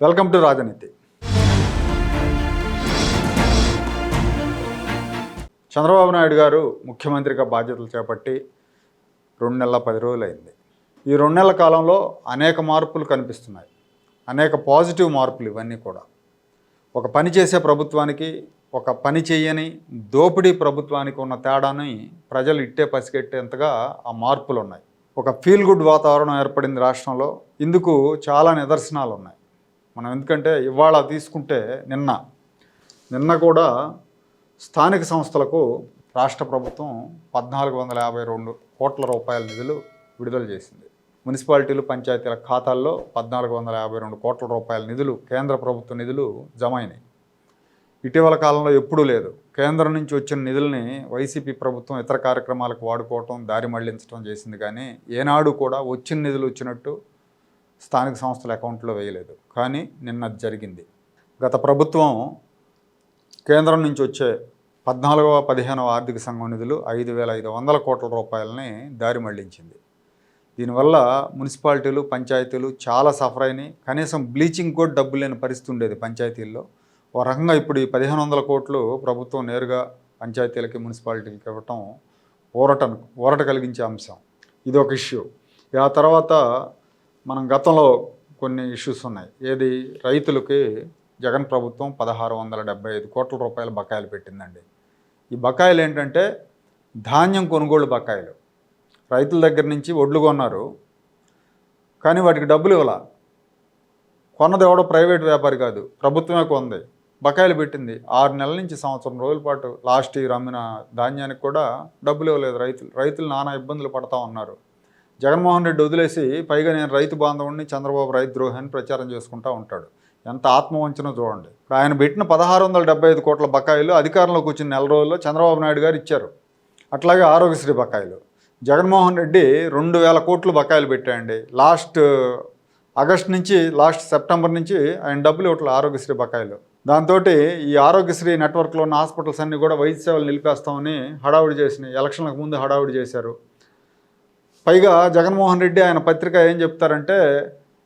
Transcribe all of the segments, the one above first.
Welcome to రాజనీతి. చంద్రబాబు నాయుడు గారు ముఖ్యమంత్రిగా బాధ్యతలు చేపట్టి రెండు నెలల పది రోజులైంది. ఈ రెండు నెలల కాలంలో అనేక మార్పులు కనిపిస్తున్నాయి. అనేక పాజిటివ్ మార్పులు ఇవన్నీ కూడా. ఒక పని చేసే ప్రభుత్వానికి ఒక పని చేయని దోపిడీ ప్రభుత్వానికి ఉన్న తేడాని ప్రజలు ఇట్టే పసిగట్టేంతగా ఆ మార్పులు ఉన్నాయి ఒక ఫీల్ గుడ్ వాతావరణం ఏర్పడింది రాష్ట్రంలో. ఇందుకు చాలా నిదర్శనాలు ఉన్నాయి మనం ఎందుకంటే ఇవాళ తీసుకుంటే నిన్న. నిన్న కూడా స్థానిక సంస్థలకు రాష్ట్ర ప్రభుత్వం పద్నాలుగు వందల యాభై రెండు కోట్ల రూపాయల నిధులు విడుదల చేసింది. మున్సిపాలిటీలు పంచాయతీల ఖాతాల్లో పద్నాలుగు వందల యాభై రెండు కోట్ల రూపాయల నిధులు కేంద్ర ప్రభుత్వ నిధులు జమ అయినాయి ఇటీవల కాలంలో ఎప్పుడూ లేదు. కేంద్రం నుంచి వచ్చిన నిధుల్ని వైసీపీ ప్రభుత్వం ఇతర కార్యక్రమాలకు వాడుకోవటం దారి మళ్ళించడం చేసింది కానీ ఏనాడు కూడా వచ్చిన నిధులు వచ్చినట్టు స్థానిక సంస్థల అకౌంట్లో వేయలేదు. కానీ నిన్న జరిగింది. గత ప్రభుత్వం కేంద్రం నుంచి వచ్చే పద్నాలుగవ పదిహేనవ ఆర్థిక సంఘం నిధులు ఐదు వేల ఐదు వందల కోట్ల రూపాయలని దారి మళ్ళించింది. దీనివల్ల మున్సిపాలిటీలు పంచాయతీలు చాలా సఫర్ అయినాయి. కనీసం బ్లీచింగ్ కూడా డబ్బు లేని పరిస్థితి ఉండేది పంచాయతీల్లో. ఓ రకంగా ఇప్పుడు ఈ పదిహేను వందల కోట్లు ప్రభుత్వం నేరుగా పంచాయతీలకి మున్సిపాలిటీలకి ఇవ్వటం ఊరట ఊరట కలిగించే అంశం. ఇది ఒక ఇష్యూ. ఆ తర్వాత మనం గతంలో కొన్ని ఇష్యూస్ ఉన్నాయి. ఏది? రైతులకి జగన్ ప్రభుత్వం పదహారు వందల డెబ్బై ఐదు కోట్ల రూపాయల బకాయిలు పెట్టిందండి. ఈ బకాయిలు ఏంటంటే ధాన్యం కొనుగోలు బకాయిలు. రైతుల దగ్గర నుంచి ఒడ్లు కొన్నారు. కానీ వాటికి డబ్బులు ఇవ్వాల. కొన్నది ఎవడో ప్రైవేట్ వ్యాపారి కాదు ప్రభుత్వమే కొంది. బకాయిలు పెట్టింది. ఆరు నెలల నుంచి సంవత్సరం రోజుల పాటు లాస్ట్ ఇయర్ అమ్మిన ధాన్యానికి కూడా డబ్బులు ఇవ్వలేదు. రైతులు రైతులు నానా ఇబ్బందులు పడతా ఉన్నారు. జగన్మోహన్ రెడ్డి వదిలేసి పైగా నేను రైతు బాంధవుడిని చంద్రబాబు రైతు ద్రోహాన్ని ప్రచారం చేసుకుంటూ ఉంటాడు. ఎంత ఆత్మవంచనో చూడండి. ఆయన పెట్టిన పదహారు వందల డెబ్బై ఐదు కోట్ల బకాయిలు అధికారంలోకి వచ్చిన నెల రోజుల్లో చంద్రబాబు నాయుడు గారు ఇచ్చారు. అట్లాగే ఆరోగ్యశ్రీ బకాయిలు. జగన్మోహన్ రెడ్డి రెండు వేల కోట్లు బకాయిలు పెట్టాయండి లాస్ట్ ఆగస్ట్ నుంచి లాస్ట్ సెప్టెంబర్ నుంచి ఆయన డబ్బులు ఇవ్వట్లేదు ఆరోగ్యశ్రీ బకాయిలు. దాంతో ఈ ఆరోగ్యశ్రీ నెట్వర్క్లో ఉన్న హాస్పిటల్స్ అన్నీ కూడా వైద్య సేవలు నిలిపేస్తామని హడావుడి చేసినాయి. ఎలక్షన్లకు ముందు హడావుడి చేశారు. పైగా జగన్మోహన్ రెడ్డి ఆయన పత్రిక ఏం చెప్తారంటే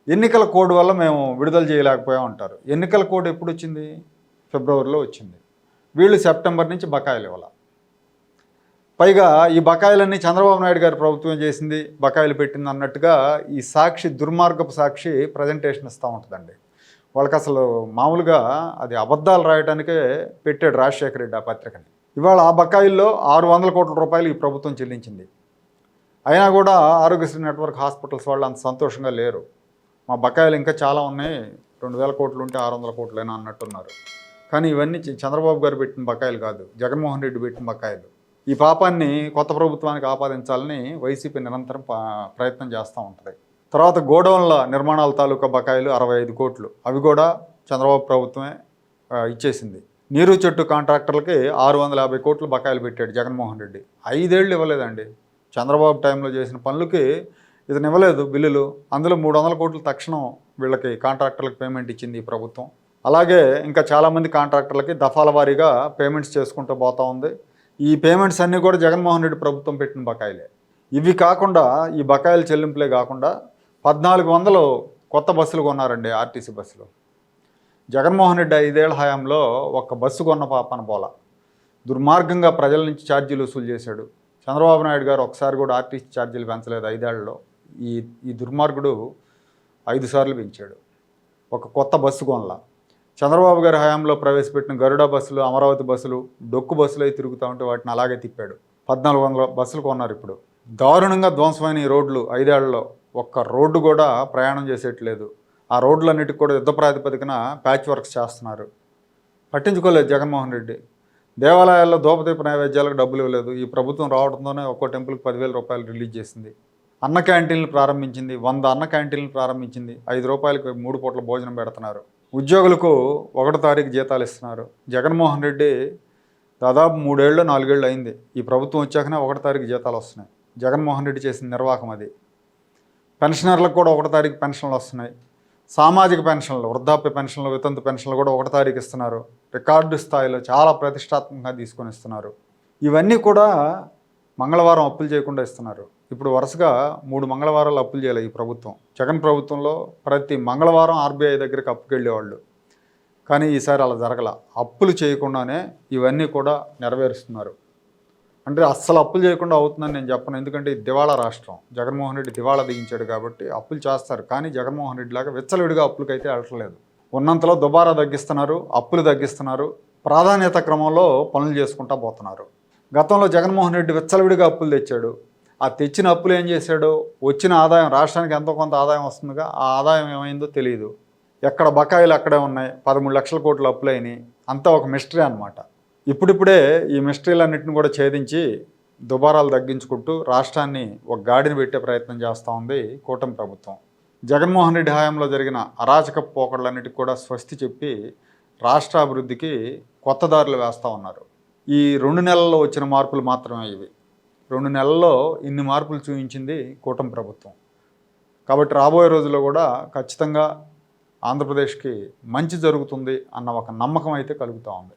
ఎన్నికల కోడ్ వల్ల మేము విడుదల చేయలేకపోయా ఉంటారు ఎన్నికల కోడ్ ఎప్పుడు వచ్చింది? ఫిబ్రవరిలో వచ్చింది. వీళ్ళు సెప్టెంబర్ నుంచి బకాయిలు ఇవ్వాలి? పైగా ఈ బకాయిలన్నీ చంద్రబాబు నాయుడు గారి ప్రభుత్వం చేసింది బకాయిలు పెట్టింది అన్నట్టుగా ఈ సాక్షి దుర్మార్గపు సాక్షి ప్రజెంటేషన్ ఇస్తూ ఉంటుందండి. వాళ్ళకి అసలు మామూలుగా అది అబద్ధాలు రాయడానికే పెట్టాడు రాజశేఖర రెడ్డి ఆ పత్రికని. ఇవాళ ఆ బకాయిల్లో ఆరు వందల కోట్ల రూపాయలు ఈ ప్రభుత్వం చెల్లించింది. అయినా కూడా ఆరోగ్యశ్రీ నెట్వర్క్ హాస్పిటల్స్ వాళ్ళు అంత సంతోషంగా లేరు. మా బకాయిలు ఇంకా చాలా ఉన్నాయి. రెండు వేల కోట్లు ఉంటే ఆరు వందల కోట్లైనా అన్నట్టున్నారు. కానీ ఇవన్నీ చంద్రబాబు గారు పెట్టిన బకాయిలు కాదు జగన్మోహన్ రెడ్డి పెట్టిన బకాయిలు. ఈ పాపాన్ని కొత్త ప్రభుత్వానికి ఆపాదించాలని వైసీపీ నిరంతరం ప్రయత్నం చేస్తూ ఉంటుంది. తర్వాత గోడౌన్ల నిర్మాణాల తాలూకా బకాయిలు అరవై ఐదు కోట్లు. అవి కూడా చంద్రబాబు ప్రభుత్వమే ఇచ్చేసింది. నీరు చెట్టు కాంట్రాక్టర్లకి ఆరు వందల యాభై కోట్లు బకాయిలు పెట్టాడు జగన్మోహన్ రెడ్డి. ఐదేళ్ళు ఇవ్వలేదండి. చంద్రబాబు టైంలో చేసిన పనులకి ఇతను ఇవ్వలేదు బిల్లులు. అందులో మూడు వందల కోట్లు తక్షణం వీళ్ళకి కాంట్రాక్టర్లకు పేమెంట్ ఇచ్చింది ఈ ప్రభుత్వం. అలాగే ఇంకా చాలామంది కాంట్రాక్టర్లకి దఫాల వారీగా పేమెంట్స్ చేసుకుంటూ పోతూ ఉంది. ఈ పేమెంట్స్ అన్నీ కూడా జగన్మోహన్ రెడ్డి ప్రభుత్వం పెట్టిన బకాయిలే. ఇవి కాకుండా ఈ బకాయిల చెల్లింపులే కాకుండా పద్నాలుగు వందలు కొత్త బస్సులు కొన్నారండి ఆర్టీసీ బస్సులు. జగన్మోహన్ రెడ్డి ఐదేళ్ళ హయాంలో ఒక్క బస్సు కొన్న పాపన పోల దుర్మార్గంగా ప్రజల నుంచి ఛార్జీలు వసూలు చేశాడు. చంద్రబాబు నాయుడు గారు ఒకసారి కూడా ఆర్టిస్ట్ ఛార్జీలు పెంచలేదు ఐదేళ్ళలో. ఈ ఈ దుర్మార్గుడు ఐదు సార్లు పెంచాడు. ఒక కొత్త బస్సు కొనలా. చంద్రబాబు గారి హయాంలో ప్రవేశపెట్టిన గరుడ బస్సులు అమరావతి బస్సులు డొక్కు బస్సులు అయి తిరుగుతూ ఉంటే వాటిని అలాగే తిప్పాడు. పద్నాలుగు వందల బస్సులు కొన్నారు ఇప్పుడు. దారుణంగా ధ్వంసమైన ఈ రోడ్లు ఐదేళ్ళలో ఒక్క రోడ్డు కూడా ప్రయాణం చేసేట్లేదు. ఆ రోడ్లన్నిటికి కూడా యుద్ధ ప్రాతిపదికన ప్యాచ్ వర్క్స్ చేస్తున్నారు. పట్టించుకోలేదు జగన్మోహన్ రెడ్డి. దేవాలయాల్లో దోపదీప నైవేద్యాలకు డబ్బులు ఇవ్వలేదు. ఈ ప్రభుత్వం రావడంతోనే ఒక్కో టెంపుల్కి పదివేల రూపాయలు రిలీజ్ చేసింది. అన్న క్యాంటీన్లు ప్రారంభించింది. వంద అన్న క్యాంటీన్లు ప్రారంభించింది. ఐదు రూపాయలకి మూడు పూట్ల భోజనం పెడుతున్నారు. ఉద్యోగులకు ఒకటో తారీఖు జీతాలు ఇస్తున్నారు. జగన్మోహన్ రెడ్డి దాదాపు మూడేళ్ళు నాలుగేళ్ళు అయింది. ఈ ప్రభుత్వం వచ్చాకనే ఒకటో తారీఖు జీతాలు వస్తున్నాయి. జగన్మోహన్ రెడ్డి చేసిన నిర్వాహకం అది. పెన్షనర్లకు కూడా ఒకటో తారీఖు పెన్షన్లు వస్తున్నాయి. సామాజిక పెన్షన్లు వృద్ధాప్య పెన్షన్లు వితంతు పెన్షన్లు కూడా ఒకటి తారీఖు ఇస్తున్నారు. రికార్డు స్థాయిలో చాలా ప్రతిష్టాత్మకంగా తీసుకొని ఇస్తున్నారు. ఇవన్నీ కూడా మంగళవారం అప్పులు చేయకుండా ఇస్తున్నారు. ఇప్పుడు వరుసగా మూడు మంగళవారాలు అప్పులు చేయాలి ఈ ప్రభుత్వం. జగన్ ప్రభుత్వంలో ప్రతి మంగళవారం ఆర్బీఐ దగ్గరికి అప్పుకెళ్ళేవాళ్ళు కానీ ఈసారి అలా జరగల. అప్పులు చేయకుండానే ఇవన్నీ కూడా నెరవేరుస్తున్నారు. అంటే అస్సలు అప్పులు చేయకుండా అవుతుందని నేను చెప్పను. ఎందుకంటే ఇది దివాళా రాష్ట్రం. జగన్మోహన్ రెడ్డి దివాళా దిగించాడు కాబట్టి అప్పులు చేస్తారు. కానీ జగన్మోహన్ రెడ్డి లాగా విచ్చలవిడిగా అప్పులకైతే వెళ్ళట్లేదు. ఉన్నంతలో దుబారా తగ్గిస్తున్నారు అప్పులు తగ్గిస్తున్నారు ప్రాధాన్యత క్రమంలో పనులు చేసుకుంటా పోతున్నారు. గతంలో జగన్మోహన్ రెడ్డి విచ్చలవిడిగా అప్పులు తెచ్చాడు. ఆ తెచ్చిన అప్పులు ఏం చేశాడు? వచ్చిన ఆదాయం రాష్ట్రానికి ఎంతో కొంత ఆదాయం వస్తుందిగా ఆ ఆదాయం ఏమైందో తెలియదు ఎక్కడ బకాయిలు అక్కడే ఉన్నాయి పదమూడు లక్షల కోట్ల అప్పులైనాయి అంతా ఒక మిస్టరీ అనమాట ఇప్పుడిప్పుడే ఈ మిస్టరీలన్నింటిని కూడా ఛేదించి దుబారాలు తగ్గించుకుంటూ రాష్ట్రాన్ని ఒక గాడిని పెట్టే ప్రయత్నం చేస్తూ ఉంది కూటమి ప్రభుత్వం. జగన్మోహన్ రెడ్డి హయాంలో జరిగిన అరాచక పోకడలన్నిటికి కూడా స్వస్తి చెప్పి రాష్ట్ర అభివృద్ధికి కొత్త దారులు వేస్తూ ఉన్నారు. ఈ రెండు నెలల్లో వచ్చిన మార్పులు మాత్రమే ఇవి. రెండు నెలల్లో ఇన్ని మార్పులు చూపించింది కూటమి ప్రభుత్వం. కాబట్టి రాబోయే రోజుల్లో కూడా ఖచ్చితంగా ఆంధ్రప్రదేశ్కి మంచి జరుగుతుంది అన్న ఒక నమ్మకం అయితే కలుగుతూ ఉంది.